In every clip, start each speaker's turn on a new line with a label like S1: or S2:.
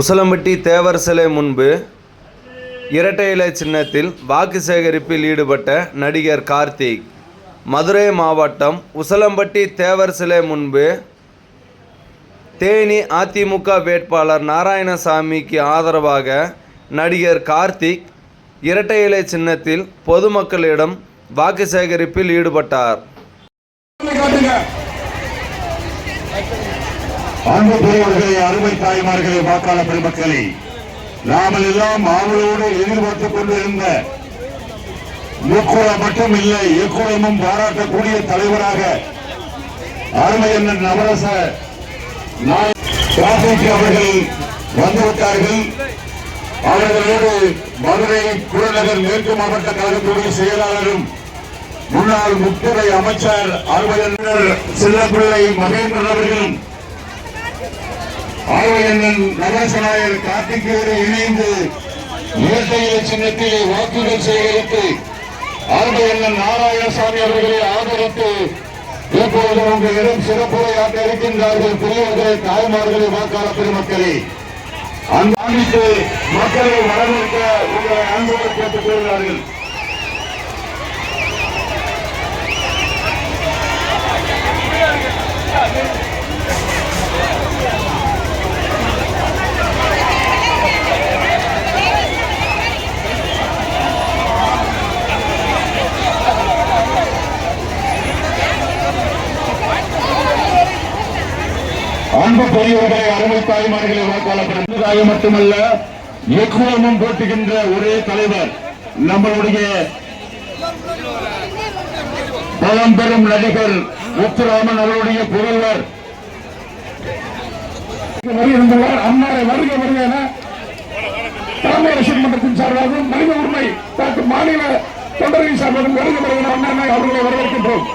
S1: உசலம்பட்டி தேவர் சிலை முன்பு இரட்டை இலை சின்னத்தில் வாக்கு சேகரிப்பில் ஈடுபட்ட நடிகர் கார்த்திக். மதுரை மாவட்டம் உசலம்பட்டி தேவர் சிலை முன்பு தேனி அதிமுக வேட்பாளர் நாராயணசாமிக்கு ஆதரவாக நடிகர் கார்த்திக் இரட்டை இலை சின்னத்தில் பொதுமக்களிடம் வாக்கு சேகரிப்பில் ஈடுபட்டார்.
S2: அன்பு பெரியவர்களே அருமை தாய்மார்களே வாக்காள பெருமக்களே நாமல் எல்லாம் ஆவலோடு எதிர்பார்த்துக் கொண்டிருந்த முக்குளம் மட்டும் இல்லை எக்குளமும் பாராட்டக்கூடிய தலைவராக அருமை என்ன நவரச நாய் அவர்கள் வந்துவிட்டார்கள் அவர்களோடு மதுரை புறநகர் மேற்கு மாவட்ட கழகத்துடைய செயலாளரும் முன்னாள் முத்துறை அமைச்சர் அலுவலர் செல்லப்பிள்ளை மகேந்திரன் அவர்களும் ஆர்வலன் நவசநாயர் கார்த்திகேயரை இணைந்து இரட்டையில சின்னத்திலே வாக்குகள் சேகரித்து ஆர்வலன் நாராயணசாமி அவர்களை ஆதரித்து இப்போது உங்களிடம் சிறப்புரையாற்ற இருக்கின்றார்கள் பெரியவர்களே தாய்மார்களே வாக்காளர் பெருமக்களே. அந்த ஆண்டித்து மக்களை வரவேற்க உங்களை அன்போடு கேட்டுக் கொள்கிறார்கள். அன்பு பெரியவர்களை அருமை தாய்மார்களை வாக்காளர் மட்டுமல்ல எக்குவமும் போட்டுகின்ற ஒரே தலைவர் நம்மளுடைய பழம்பெரும் நடிகர் முத்துராமன் அவருடைய புகழ்வர். வருகின்றவர் அன்னாரை வருக வருக என தலைமை அரசியல் மன்றத்தின் சார்பாகவும் மனித உரிமை டாக்டர் மாநில தொண்டரின் சார்பாகவும் வருக வருக அண்ணனை அவர்களை வரவேற்கின்றோம்.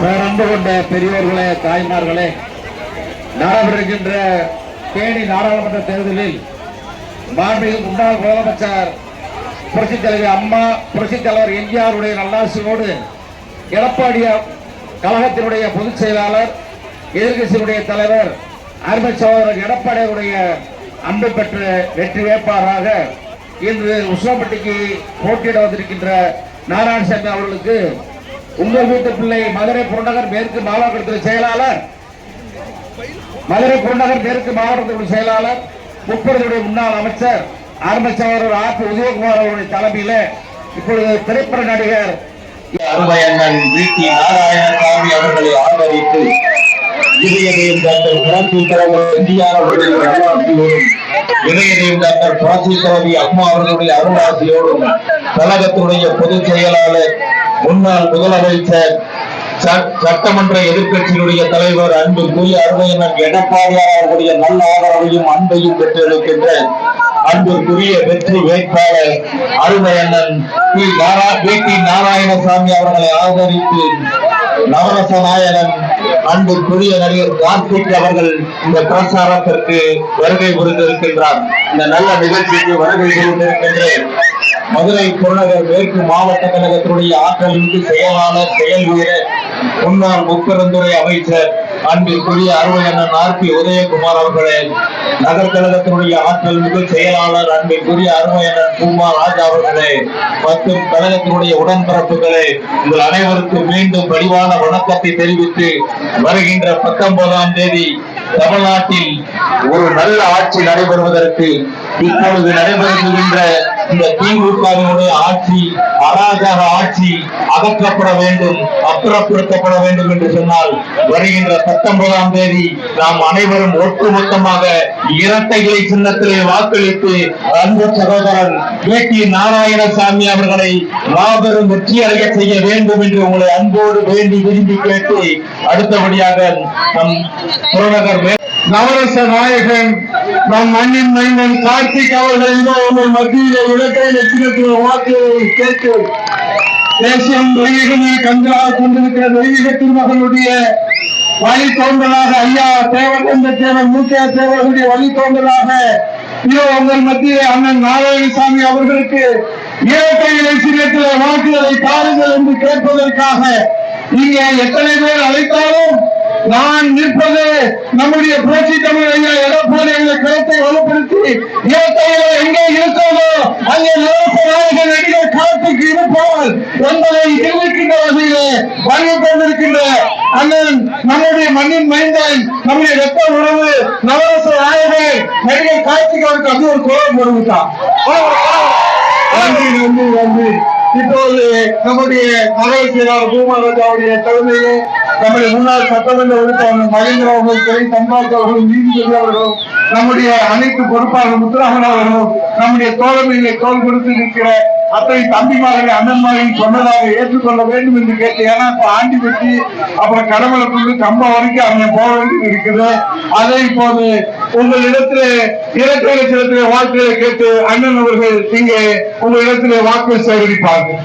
S3: பேரன்பு கொண்ட பெரியோர்களே தாய்மார்களே நடைபெறுகின்ற தேனி நாடாளுமன்ற தேர்தலில் மாண்புமிகு முன்னாள் முதலமைச்சர் புரட்சித் தலைவர் அம்மா புரட்சித் தலைவர் எம்ஜிஆருடைய நல்லாசியோடு எடப்பாடி கழகத்தினுடைய பொதுச் செயலாளர் எதிர்கட்சியினுடைய தலைவர் அருமை சகோதரர் எடப்பாடியுடைய அன்பு பெற்ற வெற்றி வேட்பாளராக இன்று உஷ்ணப்பட்டிக்கு போட்டியிட வந்திருக்கின்ற நாராயணசாமி அவர்களுக்கு உங்கள் வீட்டு பிள்ளை மதுரை புறநகர் மேற்கு மாவட்டத்தில் செயலாளர் மதுரை புறநகர் மேற்கு மாவட்டத்தின் செயலாளர் முப்பதுடைய முன்னாள் அமைச்சர் ஆரம்பிச்சவர் ஆர் பி உதயகுமார் அவருடைய தலைமையில இப்பொழுது திரைப்பட நடிகர்
S2: அருமை அண்ணன் வி. டி. நாராயணசாமி அவர்களை ஆதரித்து இதயதேவம் டாக்டர் புரட்சி தலைவர் எம்ஜிஆர் அவர்களுடைய அருளாசியோடும் இதயதேவம் டாக்டர் புரட்சி தலைவி அம்மா அவர்களுடைய அருளாசியோடும் கழகத்துடைய பொதுச் செயலாளர் முன்னாள் முதலமைச்சர் சட்டமன்ற எதிர்க்கட்சியினுடைய தலைவர் அன்புக்குரிய அருமையண்ணன் எடப்பாடியார் அவர்களுடைய நல்ல ஆதரவையும் அன்பையும் பெற்றிருக்கின்ற அன்புக்குரிய வெற்றி வேட்பாளர் அருமையண்ணன் வி டி நாராயணசாமி அவர்களை ஆதரித்து நவரச நாயகன் அன்புக்குரிய நடிகர் கார்த்திக் அவர்கள் இந்த பிரச்சாரத்திற்கு வருகை புரிந்திருக்கின்றார். இந்த நல்ல நிகழ்ச்சிக்கு வருகை புரிந்திருக்கின்றேன். மதுரை புறநகர் மேற்கு மாவட்ட கழகத்தினுடைய ஆற்றல் மிகு செயலாளர் செயல் வீரர் முன்னாள் முப்பெருந்துறை அமைச்சர் அன்பிற்குரிய அருமையண்ணன் ஆர் பி உதயகுமார் அவர்களே நகர் கழகத்தினுடைய ஆற்றல் மிகு செயலாளர் அன்பிற்குரிய அருமையண்ணன் பூமா ராஜா அவர்களே மற்றும் கழகத்தினுடைய உடன்பிறப்புகளே உங்கள் அனைவருக்கும் மீண்டும் பணிவான வணக்கத்தை தெரிவித்து வருகின்ற பத்தொன்பதாம் தேதி தமிழ்நாட்டில் ஒரு நல்ல ஆட்சி நடைபெறுவதற்கு இப்பொழுது நடைபெறுகின்ற இந்த திமுகவினுடைய ஆட்சி அராஜக ஆட்சி அகற்றப்பட வேண்டும் அப்புறப்படுத்தப்பட வேண்டும் என்று சொன்னால் வருகின்ற பத்தொன்பதாம் தேதி நாம் அனைவரும் ஒட்டுமொத்தமாக இரட்டைகளை சின்னத்திலே வாக்களித்து அன்பு சகோதரன் ஏ டி நாராயணசாமி அவர்களை மாபெரும் வெற்றி அடைய செய்ய வேண்டும் என்று உங்களை அன்போடு வேண்டி விரும்பி கேட்டு அடுத்தபடியாக நம் புறநகர்
S3: நவரச நாயகன் நம் மண்ணின் மைந்தன் கார்த்திக் அவர்கள் உங்கள் மத்தியிலே இரட்டை லட்சணத்தில் வாக்குகளை கேட்டு தேசியம் தெய்வீகமே கண்களாக கொண்டிருக்கிற தெய்வீக திருமகனுடைய வழித்தோன்றலாக ஐயா தேவகந்த தேவன் தேவர் மூக்கிய தேவர்களுடைய வழித்தோன்றலாக இதோ உங்கள் மத்தியிலே அண்ணன் நாராயணசாமி அவர்களுக்கு இயற்கை இலட்சியத்தில் வாக்குகளை தாருங்கள் என்று கேட்பதற்காக இங்கே எத்தனை பேர் அழைத்தாலும் நான் நிற்பது நம்முடைய புரட்சி தமிழ் ஐயா எடப்பாடி வலுப்படுத்தி
S4: இயற்கையில எங்கே இருக்கிறதோ அங்கே நவரச நாயகன் நடிகர் கார்த்திக் இருப்பார் என்பதை தெரிவிக்கின்ற வகையிலே வருகை தந்திருக்கின்ற அண்ணன் நம்முடைய மண்ணின் மைந்தன் நம்முடைய வெப்ப உணவு நவரச நாயகன் நடிகர் கார்த்திக் அவருக்கு அது ஒரு கோலம் போடுவிட்டான் நன்றி நன்றி நன்றி. இப்போது நம்முடைய நகர செயலாளர் பூமாராஜாவுடைய தலைமையிலே நம்முடைய முன்னாள் சட்டமன்ற உறுப்பினர் மகேந்திர அவர்கள் துறை சம்பாத் அவர்களும் நீதிபதி அவர்களும் நம்முடைய அனைத்து பொறுப்பாளர் முத்துராமன் அவர்களும் நம்முடைய தோழமையிலே தோல் கொடுத்து நிற்கிற அத்தனை தம்பிமார்களை அண்ணன்மாரையும் சொன்னதாக ஏற்றுக்கொள்ள வேண்டும் என்று கேட்டு ஏன்னா இப்ப ஆண்டி வெட்டி அப்புறம் கடமலை கொண்டு கம்பம் வரைக்கும் அவங்க போக வேண்டியது இருக்குது. அதை இப்போது உங்களிடத்திலே இரட்டை லட்சத்திலே வாக்குகளை கேட்டு அண்ணன் அவர்கள் இங்கே உங்களிடத்திலே வாக்கு சேகரிப்பார்கள்.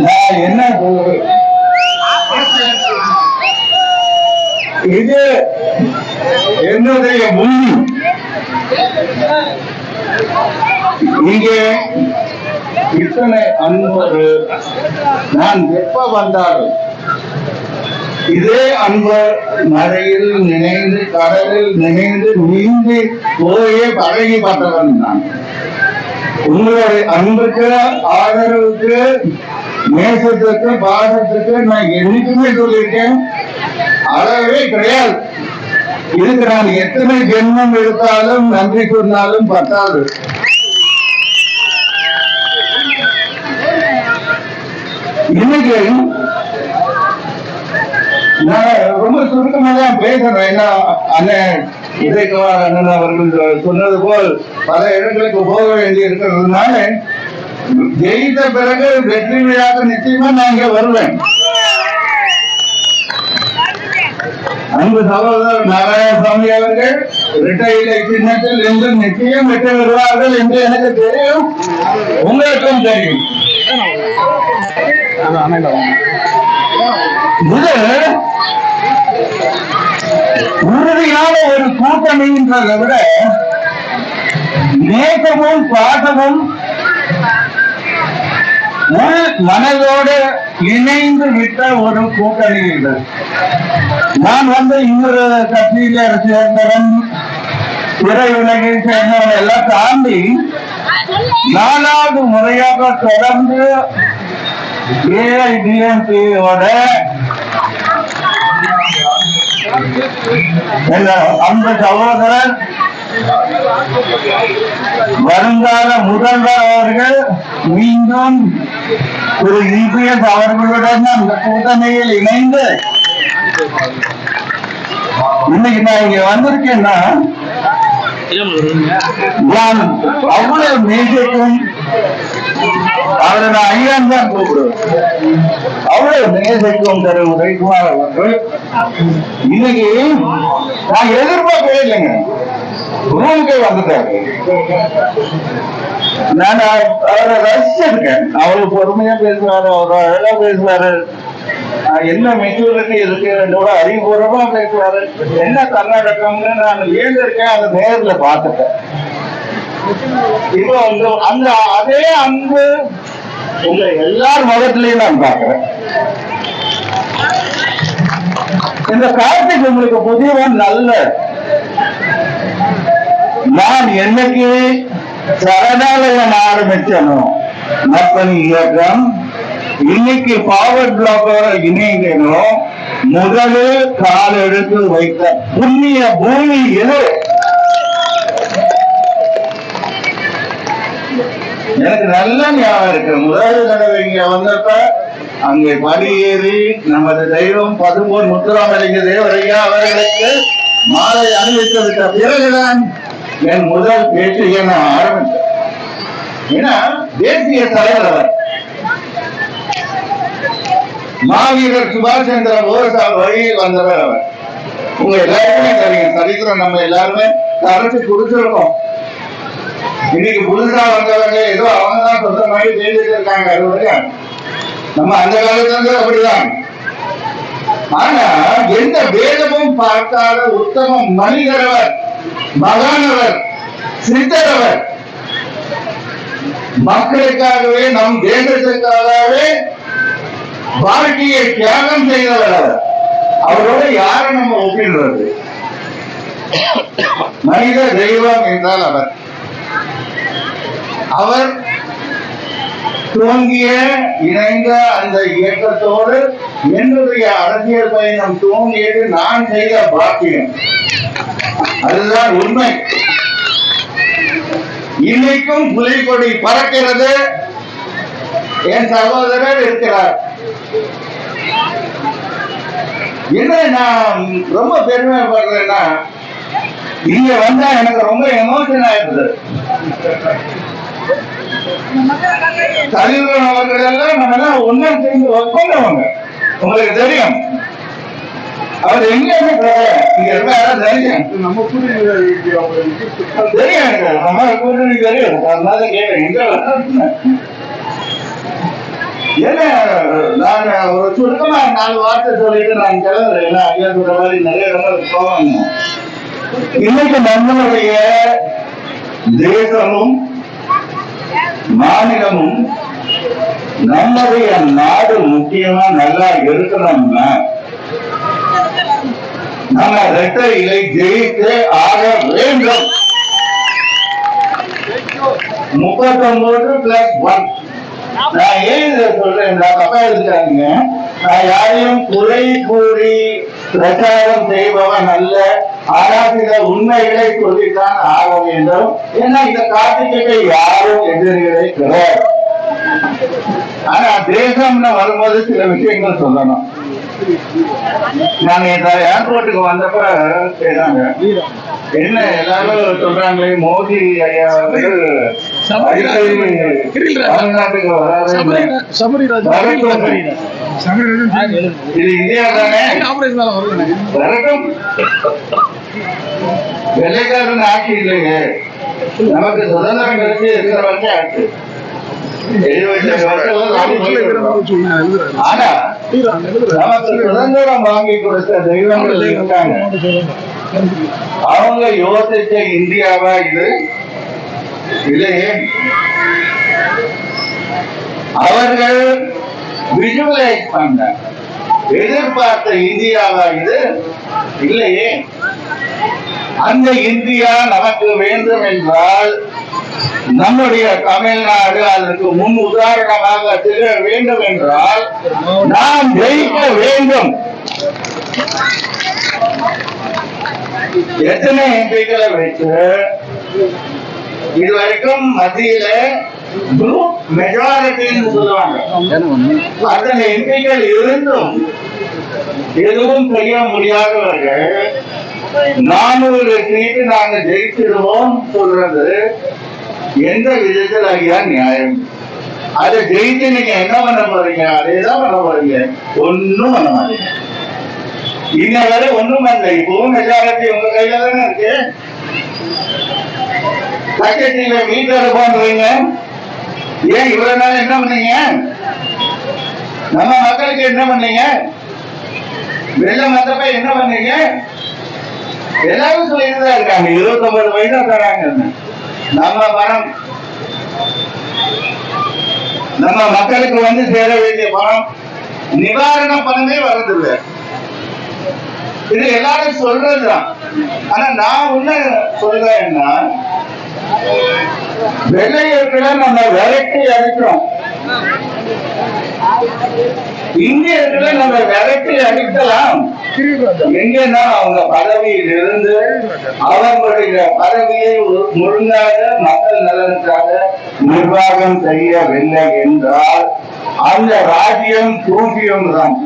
S4: நான் என்ன இது என்னுடைய முன் இங்கே இத்தனை அன்பு நான் எப்ப வந்தாலும் இதே அன்பர் மழையில் நினைந்து கடலில் நினைந்து நீந்தி போயே பழகிப்பட்டவன் நான். உங்களுடைய அன்புக்கு ஆதரவுக்கு நேசத்துக்கு பாசத்துக்கு நான் என்னைக்குமே சொல்லியிருக்கேன். அளவே கிடையாது. இதுக்கு நான் எத்தனை ஜென்மம் எடுத்தாலும் நன்றி சொன்னாலும் பத்தாது. இன்னைக்கு நான் ரொம்ப சுருக்கமா தான் பேசுறேன். ஏன்னா அண்ணன் விஜயகுமார் அண்ணன் அவர்கள் சொன்னது போல் பல இடங்களுக்கு போக வேண்டி இருக்கிறதுனால ஜெயித்த பிறகு வெற்றி விழாக்கு நிச்சயமா நான் இங்க வருவேன். அன்பு சகோதரர் நாராயணசாமி அவர்கள் ரிட்டையிலை சின்னத்தில் என்று நிச்சயம் வெற்றி வருவார்கள் என்று எனக்கு தெரியும். உங்களுக்கும் தெரியும். இது உறுதியான ஒரு கூட்டணின்றதை விட நேசமும் பாசமும் உள் மனதோடு இணைந்து விட்ட ஒரு கூட்டணி இது. நான் வந்து இன்னொரு கட்சியில சேர்ந்தவன் பிற உலகில் சேர்ந்தவன் எல்லாம் தாண்டி நாலாவது முறையாக தொடர்ந்து ஏஐடிஎம்கேயோட அந்த சகோதரர் வருங்கால முதல்வர் அவர்கள் மீண்டும் ஒரு இபிஎஸ் அவர்களுடன் அந்த கூட்டணியில் இணைந்து இன்னைக்கு நான் இங்க வந்திருக்கேன்னா நான் அவ்வளவு நேசிக்கும் அவரை நான் ஐயான் தான் கூப்பிடுவேன். அவ்வளவு நேசத்துவம் தரும் உதயகுமார் அவர்கள் இன்னைக்கு நான் எதிர்பார்க்கவே இல்லைங்க. ரூமுக்கே வந்துட்டாரு. நான் அவரை ரசிச்சிருக்கேன். அவரு பொறுமையா பேசுவாரு அவர் அழகா பேசுவாரு. என்ன மெச்சூரிட்டி இருக்கு என்னோட அறிவுபூர்வமா பேசுவாரு. என்ன கர்நாடகம்னு நான் ஏந்திருக்கேன் அதை நேர்ல பார்த்துட்டேன் இப்போ அந்த அதே அன்பு உங்க எல்லார் முகத்திலையும் நான் பாக்குறேன் இந்த கார்த்திக் உங்களுக்கு புதியவன் நல்ல. நான் என்னைக்கு சரணாலயம் ஆரம்பிச்சனோ மக்கள் இயக்கம் இன்னைக்கு பவர் பிளாக்கோட இணைந்தனோ முதலில் கால் எடுத்து வைத்த புண்ணிய பூமி எது எனக்கு நல்ல ஞாபகம் இருக்கு. முதல் தடவை இங்க வந்தப்ப அங்கே படியேறி நமது தெய்வம் பதுமூர் முத்துராமலிங்க தேவரையா அவர்களுக்கு மாலை அணிவித்ததுக்கு பிறகுதான் என் முதல் பேச்சையை நான் ஆரம்பித்தேன். ஏன்னா தேசிய தலைவர் அவர். மாவீரர் சுபாஷ் சந்திர போஸ் வழியில் வந்தவர் அவர். உங்க எல்லாருமே சரிங்க சரித்திரம் நம்ம எல்லாருமே தரத்து கொடுத்துருக்கோம் இன்னைக்கு புதுசா வந்தவங்க ஏதோ அவங்க தான் சொந்த மாதிரி பேசிட்டு இருக்காங்க. அது வரையும் நம்ம அந்த காலத்துல இருந்து அப்படிதான். ஆனா எந்த வேதமும் பார்க்காத உத்தம மனிதரவர் மகானவர் சித்தரவர். மக்களுக்காகவே நம் தேசத்துக்காகவே வாழ்க்கையை தியாகம் செய்தவர் அவர். அவரோட யாரை நம்ம ஒப்பிடுறது? மனித தெய்வம் என்றால் அவர். அவர் துவங்கிய இணைந்த அந்த இயக்கத்தோடு என்னுடைய அரசியல் பயணம் துவங்கியது நான் செய்த பாக்கியம். அதுதான் உண்மை. இன்னைக்கும் புலிகொடி பறக்கிறது. என் சகோதரர் இருக்கிறார். என்ன நான் ரொம்ப பெருமைப்படுறேன்னா இங்க வந்தா எனக்கு ரொம்ப எமோஷன் ஆயிடுது. தலைவர் அவர்கள் எல்லாம் நம்ம எல்லாம் ஒன்னா சேர்ந்து ஒர்க் உங்களுக்கு தெரியும். அவர் எங்கேயுமே இங்க இருக்க யாராவது தெரியும்?
S5: நம்ம புரியுது
S4: தெரியும் எனக்கு. நம்ம கூட்டணி தெரியும். அதனால கேட்டேன். எங்க ஏன்னா நான் ஒரு சுருக்கமா நாலு வார்த்தை சொல்லிட்டு நான் கிளம்புறேன். ஏன்னா ஐயா சொல்ற மாதிரி நிறைய இடங்களுக்கு போவாங்க இன்னைக்கு நம்மளுடைய தேசமும் மாநிலமும் நம்முடைய நாடு முக்கியமா நல்லா இருக்கணும்னா நம்ம ரெட்டை இலை ஜெயித்து ஆக வேண்டும். முப்பத்தொன்பது பிளஸ் ஒன் நான் ஏன் இதை சொல்றேன்? தப்பா இருக்காங்க நான் யாரையும் குறை கூறி பிரச்சாரம் செய்பவன் அல்ல. ஆனால் சில உண்மைகளை சொல்லித்தான் ஆக வேண்டும். ஏன்னா இந்த காட்டிக்கிட்ட யாரும் எதிரிகளே கிடையாது ஆனா தேசம்னு வரும்போது சில விஷயங்கள் சொல்லணும். நாங்க ஏர்போர்ட்டுக்கு வந்தப்ப கேட்டாங்க என்ன எல்லாரும் சொல்றாங்களே மோடி ஐயா அடிக்கடி தமிழ்நாட்டுக்கு வராது இது இந்தியா தானே? வரட்டும். வெள்ளைக்காரன் ஆட்சி இல்லைங்க நமக்கு சுதந்திரம் கிடைச்சி இருக்கிற வரைக்கும் ஆட்சி எழுபத்தி வருஷம். ஆனா நமக்கு சுதந்திரம் வாங்கி கொடுத்த தெய்வங்கள் இருக்காங்க. அவங்க யோசிச்ச இந்தியாவா இது? இல்லையே. அவர்கள் விஜுவலைஸ் பண்ண எதிர்பார்த்த இந்தியாவா இது? இல்லையே. அந்த இந்தியா நமக்கு வேண்டும் என்றால் நம்முடைய தமிழ்நாடு அதற்கு முன் உதாரணமாக திகழ வேண்டும் என்றால் நாம் ஜெயிக்க வேண்டும். எத்தனை எம்பிக்களை வைத்து இதுவரைக்கும் மத்தியில குரூப் மெஜாரிட்டின்னு சொல்லுவாங்க. அத்தனை எம்பிக்கள் இருந்தும் எதுவும் செய்ய முடியாதவர்கள் நானூறு சீட்டு நாங்க ஜெயிச்சிடுவோம் சொல்றது எந்த விதத்தில் ஐயா நியாயம்? அதை ஜெயித்து நீங்க என்ன பண்ண போறீங்க? அதேதான் பண்ண போறீங்க. ஒன்னும் பண்ண மாட்டீங்க. இன்ன வரை ஒண்ணும் பண்ணல. இப்பவும் மெஜாரிட்டி உங்க கையில தானே இருக்கு. கட்சியில வீட்டுல இருப்போன்றீங்க ஏன் இவ்வளவு நாள் என்ன பண்ணீங்க? நம்ம மக்களுக்கு என்ன பண்ணீங்க? வெள்ளம் வந்தப்ப என்ன பண்ணீங்க? எல்லாரும் சொல்லிட்டு தான் இருக்காங்க. இருபத்தி ஒன்பது வயசா தராங்க. நம்ம பணம் நம்ம மக்களுக்கு வந்து சேர வேண்டிய பணம் நிவாரண பணமே வரதில்லை இது எல்லாரும் சொல்றதுதான். ஆனா நான் ஒண்ணு சொல்றேன்னா வெள்ளையர்களை நம்ம விரட்டி அடிக்கிறோம். இந்தியர்களை நம்ம விரட்டி அடிக்கலாம். எங்கன்னா அவங்க பதவியில் இருந்து அவர்களுடைய பதவியை முழுங்காக மக்கள் நலனுக்காக நிர்வாகம் செய்யவில்லை என்றால் அந்த ராஜ்யம் பூஜ்யம் தான்.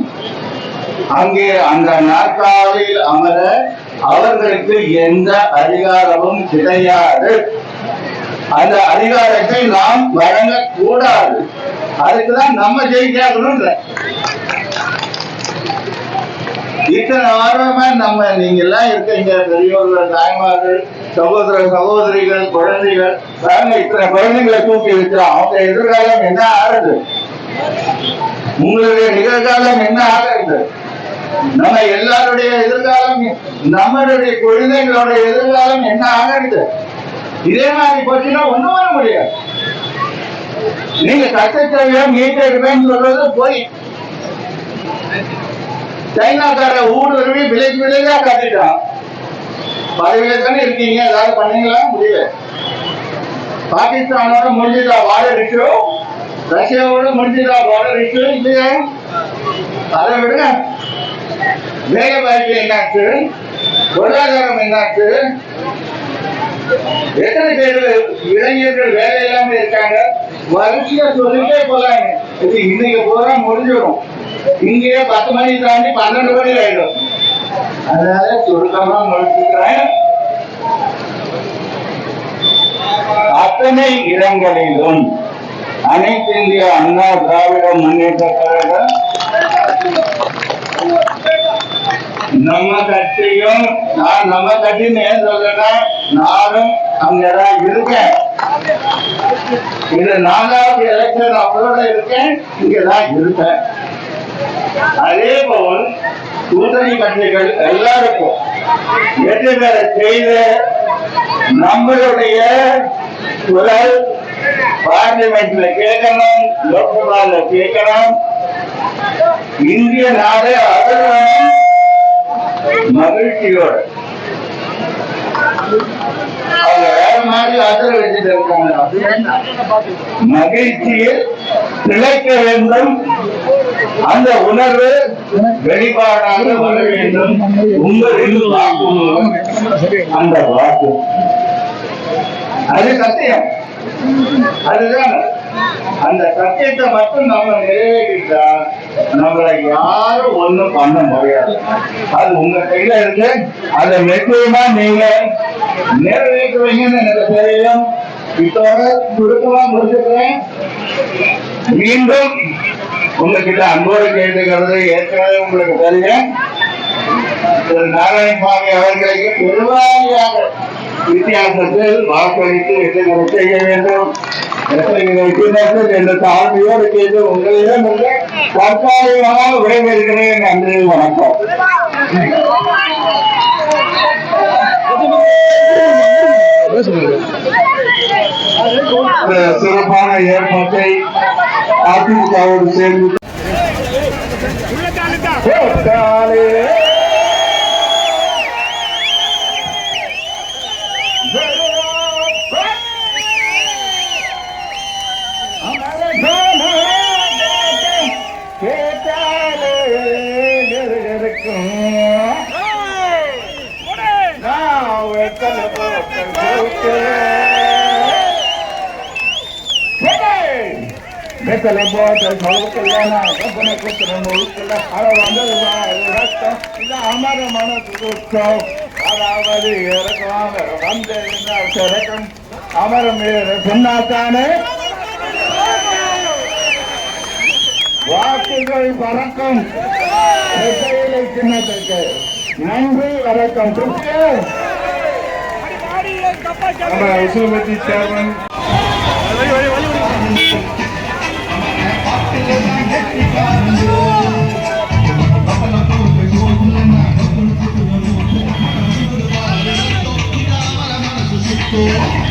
S4: அங்கே அந்த நாற்காலியில் அமர அவர்களுக்கு எந்த அதிகாரமும் கிடையாது. அந்த அதிகாரத்தை நாம் வழங்கக்கூடாது. அதுக்குதான் நம்ம ஜெயிக்கணும்ன்ற இத்தனை வாரமா நம்ம நீங்க எல்லாம் இருக்கீங்க பெரியவர்கள் தாய்மார்கள் சகோதர சகோதரிகள் குழந்தைகள் பாருங்க இத்தனை குழந்தைகளை தூக்கி வச்சிடும் அவங்க எதிர்காலம் என்ன ஆறுது உங்களுடைய நிகழ்காலம் என்ன ஆகிறது நம்ம எல்லாருடைய எதிர்காலம் நம்மளுடைய குழந்தைகளுடைய எதிர்காலம் என்ன ஆகிறது இதே மாதிரி போச்சுன்னா ஒண்ணும் வர முடியாது. நீங்க கட்டத்தேவையா மீட்டெடுப்பேன்னு சொல்றது போய் சைனாக்கார ஊடுருவி விலைக்கு விலையா கட்டிட்டான் பதவியில தானே இருக்கீங்க. ஏதாவது பண்ணீங்களா? முடியல. பாகிஸ்தானோட முடிஞ்சதா? வாடர் இஷ்யூ ரஷ்யாவோட முடிஞ்சதா? வாடர் இஷ்யூ இல்லையா? அதை விடுங்க. வேலை வாய்ப்பு என்னாச்சு? பொருளாதாரம் என்னாச்சு? எத்தனை பேர் இளைஞர்கள் வேலை இல்லாம இருக்காங்க? வரிசையா சொல்லிட்டே போலாங்க இது இன்னைக்கு பூரா முடிஞ்சிடும். இங்கே பத்து மணி தாண்டி பன்னெண்டு மணி ஆயிடும். அதனால சுருக்கமா முடிச்சுக்கிறேன். அத்தனை இடங்களிலும் அனைத்து இந்திய அண்ணா திராவிட முன்னேற்ற கழகம் நம்ம கட்சியும் நான் நம்ம கட்சின்னு ஏன் சொல்றேன் நானும் அங்கதான் இருக்கேன். இது நாலாவது எலெக்ஷன் அவரோட இருக்கேன் இங்கதான் இருப்பேன். அதே போல் கூட்டணி கட்சிகள் எல்லாருக்கும் வெற்றி பெற செய்த நம்மளுடைய குரல் பார்லிமெண்ட்ல கேட்கணும் லோக்சபால கேட்கணும் இந்திய நாடு அதனும் மகிழ்ச்சியோடு. அவங்க வேற மாதிரி ஆதரவு வச்சுட்டு இருக்காங்க. மகிழ்ச்சியில் திளைக்க வேண்டும். அந்த உணர்வு வெளிப்பாடாக வர வேண்டும். உங்களின் அந்த வாக்கு. அது சத்தியம். அதுதான். அந்த சத்தியத்தை மட்டும் நம்ம நிறைவேற்றிட்டா நம்மளை யாரும் ஒண்ணும் பண்ண முடியாது. அது உங்க கையில இருக்கு. அதை நிச்சயமா நீங்க நிறைவேற்றுவீங்கன்னு எனக்கு தெரியும். இதோட சுருக்கமா முடிச்சுக்கிறேன். மீண்டும் உங்ககிட்ட அன்போடு கேட்டுக்கிறது ஏற்கனவே உங்களுக்கு தெரியும். திரு நாராயணசாமி அவர்களுக்கு பெருவாரியாக வித்தியாசத்தில் வாக்களித்து வெற்றி பெற செய்ய வேண்டும். வெற்றினர்கள் என்ற தாழ்மையோடு கேட்டு உங்களிடம் உள்ள தற்காலிகமாக விடைபெறுகிறேன். நன்றி வணக்கம். இந்த சிறப்பான ஏற்பாட்டை அதிமுகவோடு சேர்ந்து மனசு துக்கம் அதாவது இறக்கம் வந்து சிறக்கம் அமரம் சொன்னாத்தானே வாக்குகள் பறக்கும் சின்னத்திற்கு நன்றி வணக்கம் நம்ம சேர்மன்
S5: Yeah.